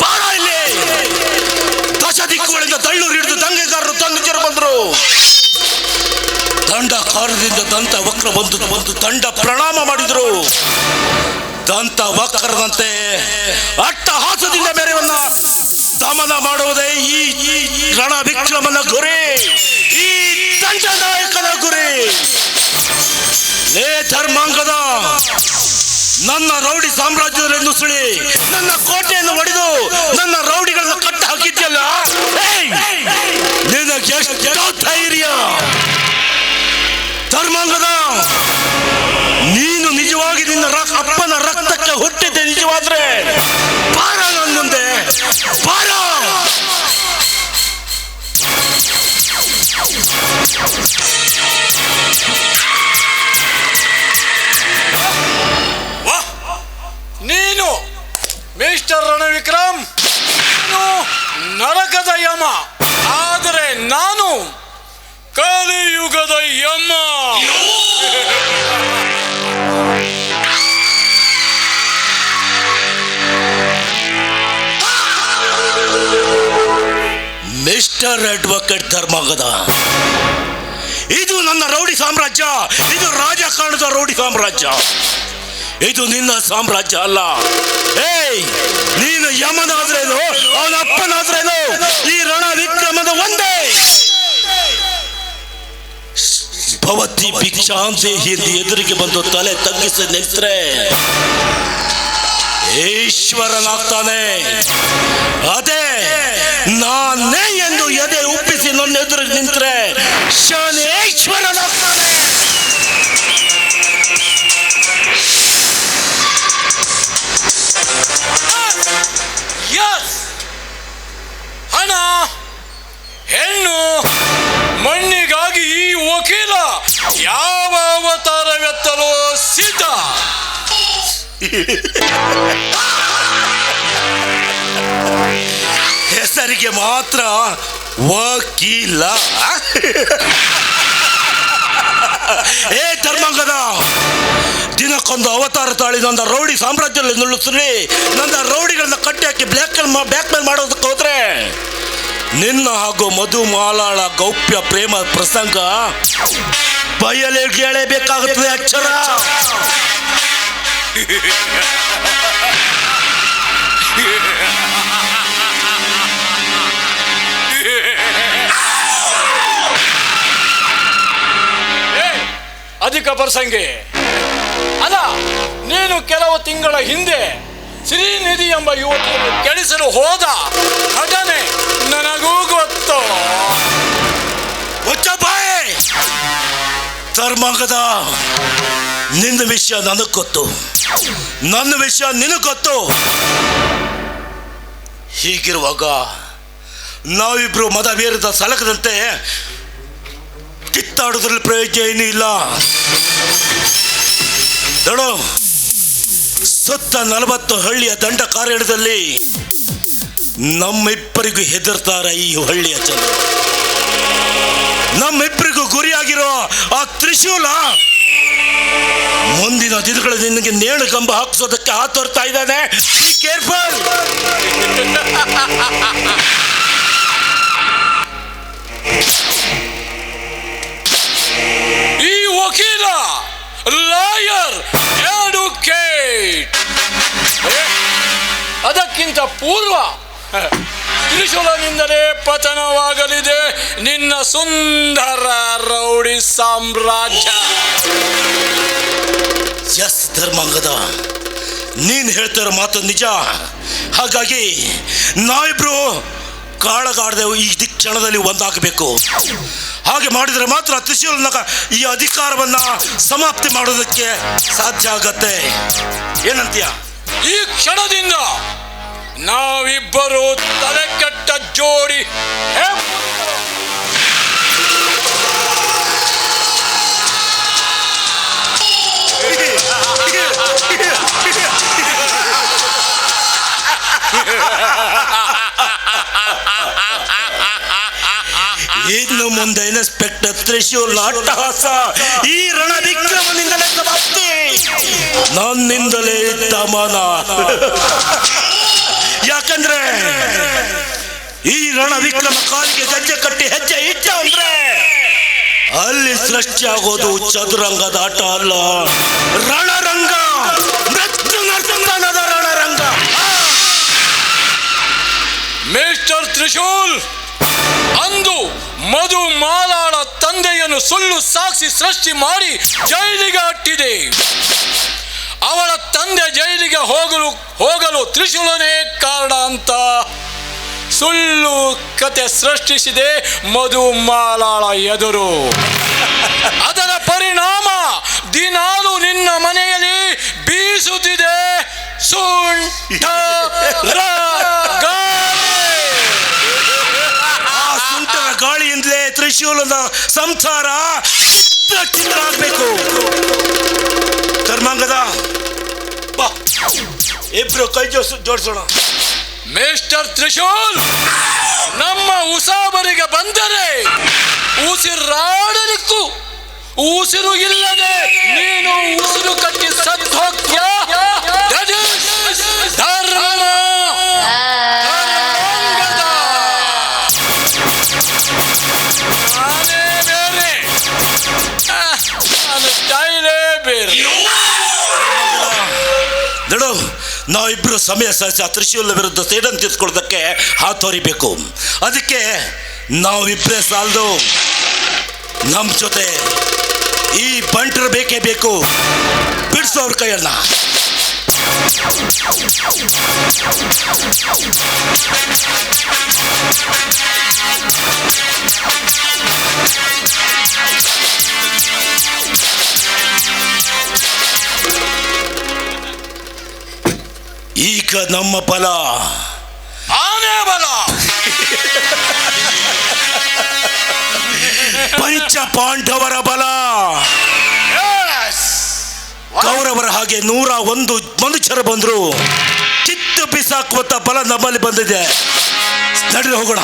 ಬಾರ ಇಲ್ಲಿ ದಶ ದಿಕ್ಕುಗಳಿಂದ ದಳ್ಳೂರು ಹಿಡಿದು ದಂಗೆಗಾರರು ತಂಗಜರು ಬಂದರು. ದಂಡ ಕಾರದಿಂದ ದಂತ ವಕ್ರ ಬಂದು ಬಂದು ದಂಡ ಪ್ರಣಾಮ ಮಾಡಿದರು. ದಂತ ವಕ್ರದಂತೆ ಅಟ್ಟಹಾಸದಿಂದ ಬೇರೆಯವನ್ನ ದಮನ ಮಾಡುವುದೇ ಈ ರಣ ವಿಕ್ರಮನ ಗುರಿ. ಈ ದಂಡ ನಾಯಕನ ಗುರಿ. ಲೇ ಧರ್ಮಾಂಗದ ನನ್ನ ರೌಡಿ ಸಾಮ್ರಾಜ್ಯದಲ್ಲಿ ನುಸುಳಿ ನನ್ನ ಕೋಟೆಯನ್ನು ಒಡೆದು ನನ್ನ ರೌಡಿಗಳನ್ನು ಕಟ್ಟ ಹಾಕಿದ್ಯಲ್ಲ? ಧೈರ್ಯ? ಧರ್ಮಾಂಗದ, ನೀನು ನಿಜವಾಗಿ ನಿನ್ನ ಅಪ್ಪನ ರಕ್ತಕ್ಕೆ ಹುಟ್ಟಿದ್ದೆ ನಿಜವಾದ್ರೆ ನರಕದ ಯಮ. ಆದರೆ ನಾನು ಕಲಿಯುಗದ ಯಮ. ಮಿಸ್ಟರ್ ಅಡ್ವೊಕೇಟ್ ಧರ್ಮಗದ ಇದು ನನ್ನ ರೌಡಿ ಸಾಮ್ರಾಜ್ಯ, ಇದು ರಾಜಕಾರಣದ ರೌಡಿ ಸಾಮ್ರಾಜ್ಯ. ಇದು ನಿನ್ನ ಸಾಮ್ರಾಜ್ಯ ಅಲ್ಲ. ಏಯ್, ನೀನು ಯಮನಾದ್ರೇನು? ಅವನ ಅಪ್ಪನಾದ್ರೇನು? ಈ ರಣ ವಿಕ್ರಮದ ಒಂದೇ. ಭವತಿ ಭಿಕ್ಷಾಂತಿ ಹಿಂದಿ ಎದುರಿಗೆ ಬಂದು ತಲೆ ತಗ್ಗಿಸಿ ನಿಂತ್ರೆ ಈಶ್ವರನಾಗ್ತಾನೆ. ಅದೇ, ನಾನೇ ಎಂದು ಎದೆ ಉಪ್ಪಿಸಿ ನನ್ನ ಎದುರಿಗೆ ನಿಂತ್ರೆ. ಶನೇಶ್ವರನಾಗ್ತಾನೆ. ಯಾವ ಅವತಾರವೆತ್ತಲೋ ಸಿದ್ಧ? ಹೆಸರಿಗೆ ಮಾತ್ರ ವಕೀಲ. ಏ ಧರ್ಮಂಗದ, ದಿನಕ್ಕೊಂದು ಅವತಾರ ತಾಳಿ ನನ್ನ ರೌಡಿ ಸಾಮ್ರಾಜ್ಯದಲ್ಲಿ ನುಳ್ಳುತ್ತೀ ನನ್ನ ರೌಡಿಗಳನ್ನ ಕಟ್ಟಿ ಹಾಕಿ ಬ್ಲ್ಯಾಕ್ ಬ್ಯಾಕ್ ಮೇಲ್ ಮಾಡೋದಕ್ಕೆ ಹೋದ್ರೆ ನಿನ್ನ ಹಾಗೂ ಮಧು ಮಾಲಾಳ ಗೌಪ್ಯ ಪ್ರೇಮ ಪ್ರಸಂಗ. ಬಯಲೇ ಕೇಳಬೇಕಾಗುತ್ತದೆ ಅಕ್ಷರ. ಅಧಿಕ ಪ್ರಸಂಗಿ. ಅಲ್ಲ, ನೀನು ಕೆಲವು ತಿಂಗಳ ಹಿಂದೆ ಶ್ರೀನಿಧಿ ಎಂಬ ಯುವತಿಯನ್ನು ಕೆಡಿಸಲು ಹೋದ ಘಟನೆ ನನಗೂ ಗೊತ್ತು ಧರ್ಮಾಂಗದ ನಿನ್ನ ವಿಷಯ ನನಗೆ ಗೊತ್ತು. ನನ್ನ ವಿಷಯ ನಿನಗೆ ಗೊತ್ತು. ಹೀಗಿರುವಾಗ ನಾವಿಬ್ರು ಮದ ಬೇರದ ಸಲಕದಂತೆ ಕಿತ್ತಾಡೋದ್ರಲ್ಲಿ ಪ್ರಯೋಜನ ಏನೂ ಇಲ್ಲ. ನೋಡು ಸುತ್ತ ನಲವತ್ತು ಹಳ್ಳಿಯ ದಂಡ ಕಾರ್ಯದಲ್ಲಿ ನಮ್ಮಿಬ್ಬರಿಗೂ ಹೆದರ್ತಾರ ಈ ಹಳ್ಳಿಯ ಜನ ನಮ್ಮಿಬ್ಬರಿಗೂ ಗುರಿಯಾಗಿರೋ ಆ ತ್ರಿಶೂಲ ಮುಂದಿನ ದಿನಗಳಲ್ಲಿ ನಿನಗೆ ನೇಣು ಕಂಬ ಹಾಕಿಸೋದಕ್ಕೆ ಹಾತೊರ್ತಾ ಇದ್ದಾನೆ. ಕೇರ್ಫುಲ್ ಅದಕ್ಕಿಂತ ಪೂರ್ವ ತ್ರಿಶೂಲನಿಂದಲೇ ಪತನವಾಗಲಿದೆ ನಿನ್ನ ಸುಂದರ ರೌಡಿ ಸಾಮ್ರಾಜ್ಯ. ಎಸ್ ಧರ್ಮಾಂಗದ. ನೀನ್ ಹೇಳ್ತಿರೋ ಮಾತು ನಿಜ. ಹಾಗಾಗಿ ನಾವಿಬ್ರು ಕಾಳಗಾಡದೆ ಈ ಕ್ಷಣದಲ್ಲಿ ಒಂದಾಗಬೇಕು. ಹಾಗೆ ಮಾಡಿದರೆ ಮಾತ್ರ ತ್ರಿಶೂಲನ ಈ ಅಧಿಕಾರವನ್ನ ಸಮಾಪ್ತಿ ಮಾಡೋದಕ್ಕೆ ಸಾಧ್ಯ ಆಗತ್ತೆ. ಏನಂತೀಯ? ಈ ಕ್ಷಣದಿಂದ ನಾವಿಬ್ಬರು ತಲೆ ಕೆಟ್ಟ ಜೋಡಿ. ಇನ್ನು ಮುಂದೆ ಇನ್ಸ್ಪೆಕ್ಟರ್ ತ್ರಿಶೂಲ್ ಅಟ್ಟಹಾಸ ಈ ರಣ ವಿಕ್ರಮನಿಂದಲೇ ನನ್ನಿಂದಲೇ ತಮನ ಈ ರಣ ವಿಕ್ರಮ ಕಾಲಿಗೆ ಗಜ್ಜೆ ಕಟ್ಟಿ ಹೆಜ್ಜೆ ಇಟ್ಟ ಅಂದ್ರೆ ಅಲ್ಲಿ ಸೃಷ್ಟಿಯಾಗೋದು ಚದುರಂಗದ ಆಟ ಅಲ್ಲ. ರಣರಂಗ ರಣರಂಗ. ಮಿಸ್ಟರ್ ತ್ರಿಶೂಲ್, ಅಂದು ಮಧು ಮಾಲಾಳ ತಂದೆಯನ್ನು ಸುಳ್ಳು ಸಾಕ್ಷಿ ಸೃಷ್ಟಿ ಮಾಡಿ ಜೈಲಿಗೆ ಅಟ್ಟಿದೆ. ಅವಳ ತಂದೆ ಜೈಲಿಗೆ ಹೋಗಲು ಹೋಗಲು ತ್ರಿಶೂಲನೇ ಕಾರಣ ಅಂತ ಸುಳ್ಳು ಕತೆ ಸೃಷ್ಟಿಸಿದೆ ಮಧು ಮಾಲಾಳ ಎದುರು. ಅದರ ಪರಿಣಾಮ ದಿನಾಲು ನಿನ್ನ ಮನೆಯಲ್ಲಿ ಬೀಸುತ್ತಿದೆ ಸುಂಟರ ಗಾಳಿಯಿಂದಲೇ ತ್ರಿಶೂಲದ ಸಂಸಾರ ಆಗ್ಬೇಕು ಧರ್ಮಾಂಗದ ಬಾ. ಇಬ್ರು ಕೈ ಜೋಡಿಸ್ ಜೋಡಿಸೋಣ. ಮಿಸ್ಟರ್ ತ್ರಿಶೂಲ್, ನಮ್ಮ ಉಸಾಬರಿಗೆ ಬಂದರೆ ಉಸಿರಾಡಲಿಕ್ಕೂ ಉಸಿರು ಇಲ್ಲದೆ ನೀನು ಉಸಿರು ಕಟ್ಟಿ ಸತ್ತು ಹೋಗ್ತ್ಯ? ಧರ್ಮ ಬೇರೆ. ಬೇರೆ. ನಡು ನಾವಿಬ್ರು ಸಮಯ ಸಹಿಸಿ ಆ ತ್ರಿಶೂಲ ವಿರುದ್ಧ ಸೇಡನ್ನು ತೀರ್ಸ್ಕೊಳ್ಳೋದಕ್ಕೆ ಹಾತೊರಿಬೇಕು ಅದಕ್ಕೆ ನಾವಿಬ್ಬರೇ ಸಾಲದು. ನಮ್ಮ ಜೊತೆ ಈ ಬಂಟರ್ ಬೇಕೇ ಬೇಕು. ಬಿಡಿಸೋ ಕೈಯಲ್ಲ ಈಗ ನಮ್ಮ ಬಲ. ಆನೆ ಬಲ. ಪಂಚ ಪಾಂಡವರ ಬಲ. ಕೌರವರ ಹಾಗೆ ನೂರ ಒಂದು ಮನುಷ್ಯರು ಬಂದರು. ಕಿತ್ತು ಬಿಸಾಕುವಂತ ಬಲ ನಮ್ಮಲ್ಲಿ ಬಂದಿದೆ. ನಡೆದು ಹೋಗೋಣ.